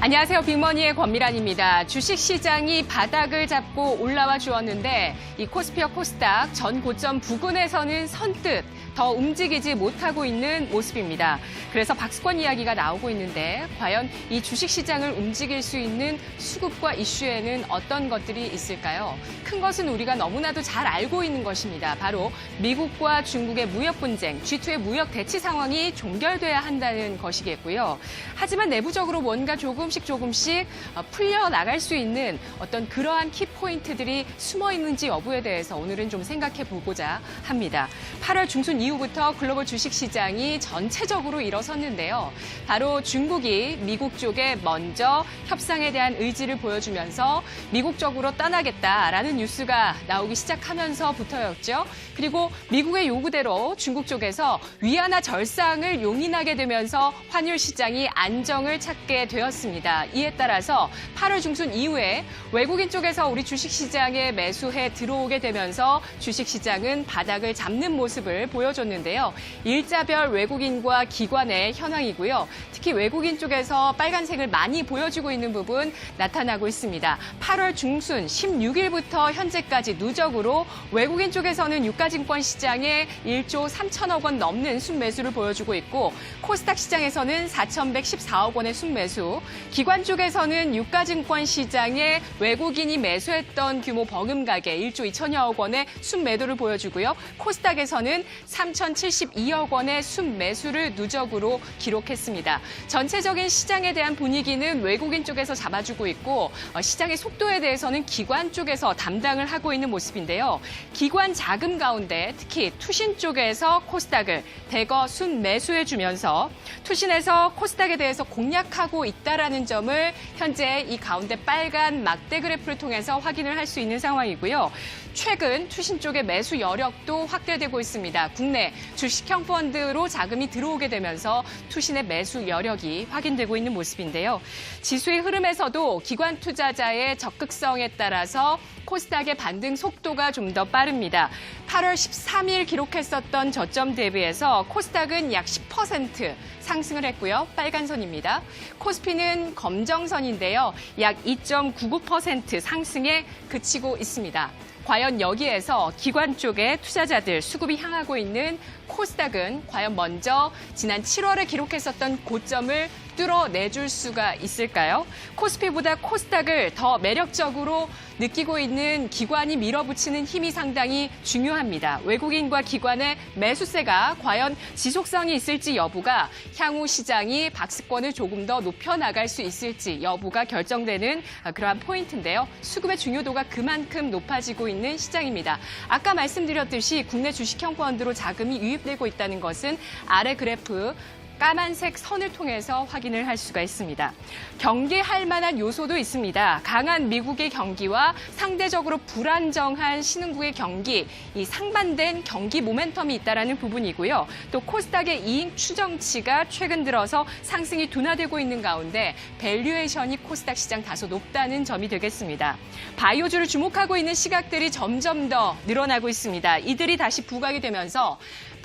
안녕하세요. 빅머니의 권미란입니다. 주식시장이 바닥을 잡고 올라와 주었는데 이 코스피와 코스닥 전 고점 부근에서는 선뜻 더 움직이지 못하고 있는 모습입니다. 그래서 박스권 이야기가 나오고 있는데 과연 이 주식시장을 움직일 수 있는 수급과 이슈에는 어떤 것들이 있을까요? 큰 것은 우리가 너무나도 잘 알고 있는 것입니다. 바로 미국과 중국의 무역 분쟁, G2의 무역 대치 상황이 종결돼야 한다는 것이겠고요. 하지만 내부적으로 뭔가 조금씩 조금씩 어, 풀려 나갈 수 있는 어떤 그러한 키포인트들이 숨어 있는지 여부에 대해서 오늘은 좀 생각해 보고자 합니다. 8월 중순 이후부터 글로벌 주식 시장이 전체적으로 일어섰는데요. 바로 중국이 미국 쪽에 먼저 협상에 대한 의지를 보여주면서 미국 쪽으로 떠나겠다라는 뉴스가 나오기 시작하면서부터였죠. 그리고 미국의 요구대로 중국 쪽에서 위안화 절상을 용인하게 되면서 환율 시장이 안정을 찾게 되었습니다. 이에 따라서 8월 중순 이후에 외국인 쪽에서 우리 주식 시장에 매수해 들어오게 되면서 주식 시장은 바닥을 잡는 모습을 보여줬는데요. 일자별 외국인과 기관 의 현황이고요. 특히 외국인 쪽에서 빨간색을 많이 보여주고 있는 부분 나타나고 있습니다. 8월 중순 16일부터 현재까지 누적으로 외국인 쪽에서는 유가증권 시장에 1조 3천억 원 넘는 순매수를 보여주고 있고 코스닥 시장에서는 4,114억 원의 순매수, 기관 쪽에서는 유가증권 시장에 외국인이 매수했던 규모 버금 가계 1조 2천여억 원의 순매도를 보여주고요. 코스닥에서는 3,072억 원의 순매수를 누적으로 기록했습니다. 전체적인 시장에 대한 분위기는 외국인 쪽에서 잡아주고 있고 어, 시장의 속도에 대해서는 기관 쪽에서 담당을 하고 있는 모습인데요. 기관 자금 가운데 특히 투신 쪽에서 코스닥을 대거 순매수해 주면서 투신에서 코스닥에 대해서 공략하고 있다라는 점을 현재 이 가운데 빨간 막대 그래프를 통해서 확인을 할 수 있는 상황이고요. 최근 투신 쪽의 매수 여력도 확대되고 있습니다. 국내 주식형 펀드로 자금이 들어오게 되면서 투신의 매수 여력이 확인되고 있는 모습인데요. 지수의 흐름에서도 기관 투자자의 적극성에 따라서 코스닥의 반등 속도가 좀 더 빠릅니다. 8월 13일 기록했었던 저점 대비해서 코스닥은 약 10% 상승을 했고요. 빨간 선입니다. 코스피는 검정선인데요. 약 2.99% 상승에 그치고 있습니다. 과연 여기에서 기관 쪽에 투자자들 수급이 향하고 있는 코스닥은 과연 먼저 지난 7월에 기록했었던 고점을 뚫어내줄 수가 있을까요? 코스피보다 코스닥을 더 매력적으로 느끼고 있는 기관이 밀어붙이는 힘이 상당히 중요합니다. 외국인과 기관의 매수세가 과연 지속성이 있을지 여부가 향후 시장이 박스권을 조금 더 높여나갈 수 있을지 여부가 결정되는 그러한 포인트인데요. 수급의 중요도가 그만큼 높아지고 있는 시장입니다. 아까 말씀드렸듯이 국내 주식형 펀드로 자금이 유입되고 있다는 것은 아래 그래프 까만색 선을 통해서 확인을 할 수가 있습니다. 경계할 만한 요소도 있습니다. 강한 미국의 경기와 상대적으로 불안정한 신흥국의 경기, 이 상반된 경기 모멘텀이 있다라는 부분이고요. 또 코스닥의 이익 추정치가 최근 들어서 상승이 둔화되고 있는 가운데 밸류에이션이 코스닥 시장 다소 높다는 점이 되겠습니다. 바이오주를 주목하고 있는 시각들이 점점 더 늘어나고 있습니다. 이들이 다시 부각이 되면서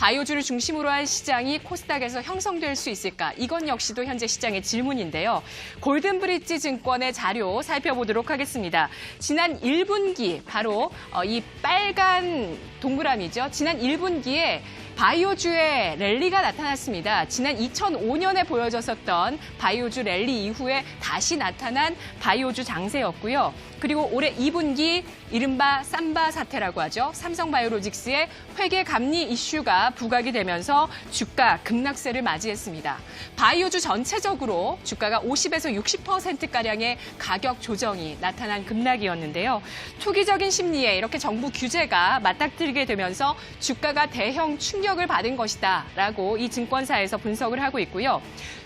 바이오주를 중심으로 한 시장이 코스닥에서 형성될 수 있을까? 이건 역시도 현재 시장의 질문인데요. 골든브릿지 증권의 자료 살펴보도록 하겠습니다. 지난 1분기 바로 어, 이 빨간 동그라미죠. 지난 1분기에 바이오주의 랠리가 나타났습니다. 지난 2005년에 보여졌었던 바이오주 랠리 이후에 다시 나타난 바이오주 장세였고요. 그리고 올해 2분기 이른바 삼바 사태라고 하죠. 삼성바이오로직스의 회계 감리 이슈가 부각이 되면서 주가 급락세를 맞이했습니다. 바이오주 전체적으로 주가가 50에서 60%가량의 가격 조정이 나타난 급락이었는데요. 투기적인 심리에 이렇게 정부 규제가 맞닥뜨리게 되면서 주가가 대형 충 격을 받은 것이다 라고 이 증권사에서 분석을 하고 있고요.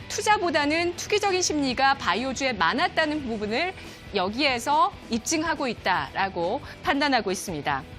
투자보다는 투기적인 심리가 바이오주에 많았다는 부분을 여기에서 입증하고 있다라고 판단하고 있습니다.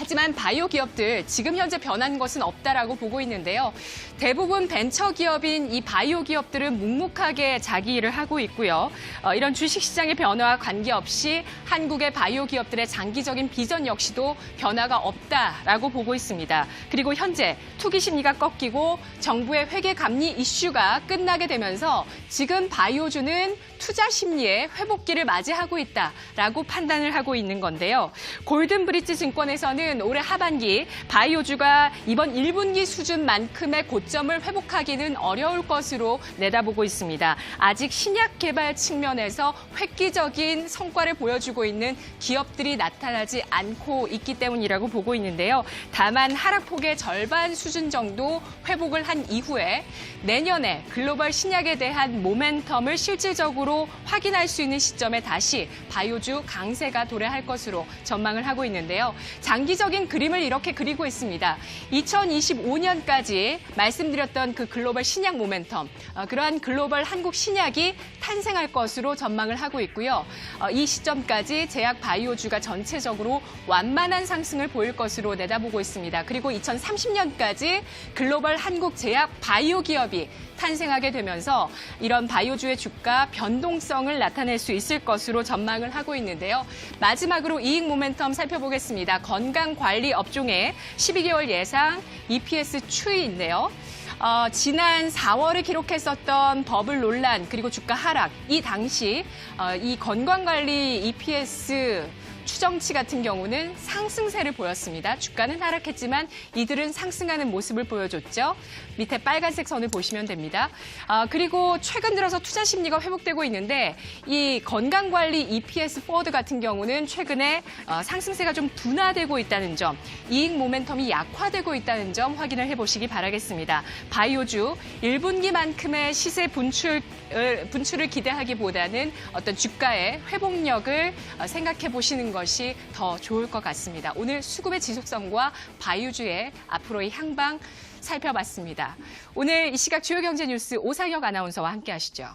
하지만 바이오 기업들 지금 현재 변한 것은 없다라고 보고 있는데요. 대부분 벤처 기업인 이 바이오 기업들은 묵묵하게 자기 일을 하고 있고요. 어, 이런 주식 시장의 변화와 관계없이 한국의 바이오 기업들의 장기적인 비전 역시도 변화가 없다라고 보고 있습니다. 그리고 현재 투기 심리가 꺾이고 정부의 회계 감리 이슈가 끝나게 되면서 지금 바이오주는 투자 심리의 회복기를 맞이하고 있다라고 판단을 하고 있는 건데요. 골든 브릿지 증권에서는 올해 하반기 바이오주가 이번 1분기 수준만큼의 고점을 회복하기는 어려울 것으로 내다보고 있습니다. 아직 신약 개발 측면에서 획기적인 성과를 보여주고 있는 기업들이 나타나지 않고 있기 때문이라고 보고 있는데요. 다만 하락폭의 절반 수준 정도 회복을 한 이후에 내년에 글로벌 신약에 대한 모멘텀을 실질적으로 확인할 수 있는 시점에 다시 바이오주 강세가 도래할 것으로 전망을 하고 있는데요. 장기 적인 그림을 이렇게 그리고 있습니다. 2025년까지 말씀드렸던 그 글로벌 신약 모멘텀, 어, 그러한 글로벌 한국 신약이 탄생할 것으로 전망을 하고 있고요. 어, 이 시점까지 제약 바이오주가 전체적으로 완만한 상승을 보일 것으로 내다보고 있습니다. 그리고 2030년까지 글로벌 한국 제약 바이오 기업이 탄생하게 되면서 이런 바이오주의 주가 변동성을 나타낼 수 있을 것으로 전망을 하고 있는데요. 마지막으로 이익 모멘텀 살펴보겠습니다. 건강 관리 업종의 12개월 예상 EPS 추이인데요. 어, 지난 4월에 기록했었던 버블 논란 그리고 주가 하락 이 당시 어, 이 건강관리 EPS 추정치 같은 경우는 상승세를 보였습니다. 주가는 하락했지만 이들은 상승하는 모습을 보여줬죠. 밑에 빨간색 선을 보시면 됩니다. 아, 그리고 최근 들어서 투자 심리가 회복되고 있는데 이 건강관리 EPS 포워드 같은 경우는 최근에 어, 상승세가 좀 둔화되고 있다는 점, 이익 모멘텀이 약화되고 있다는 점 확인을 해보시기 바라겠습니다. 바이오주 1분기만큼의 시세 분출, 을- 분출을 기대하기보다는 어떤 주가의 회복력을 어, 생각해 보시는 것이 더 좋을 것 같습니다. 오늘 수급의 지속성과 바이오주의 앞으로의 향방 살펴봤습니다. 오늘 이 시각 주요 경제 뉴스 오상혁 아나운서와 함께 하시죠.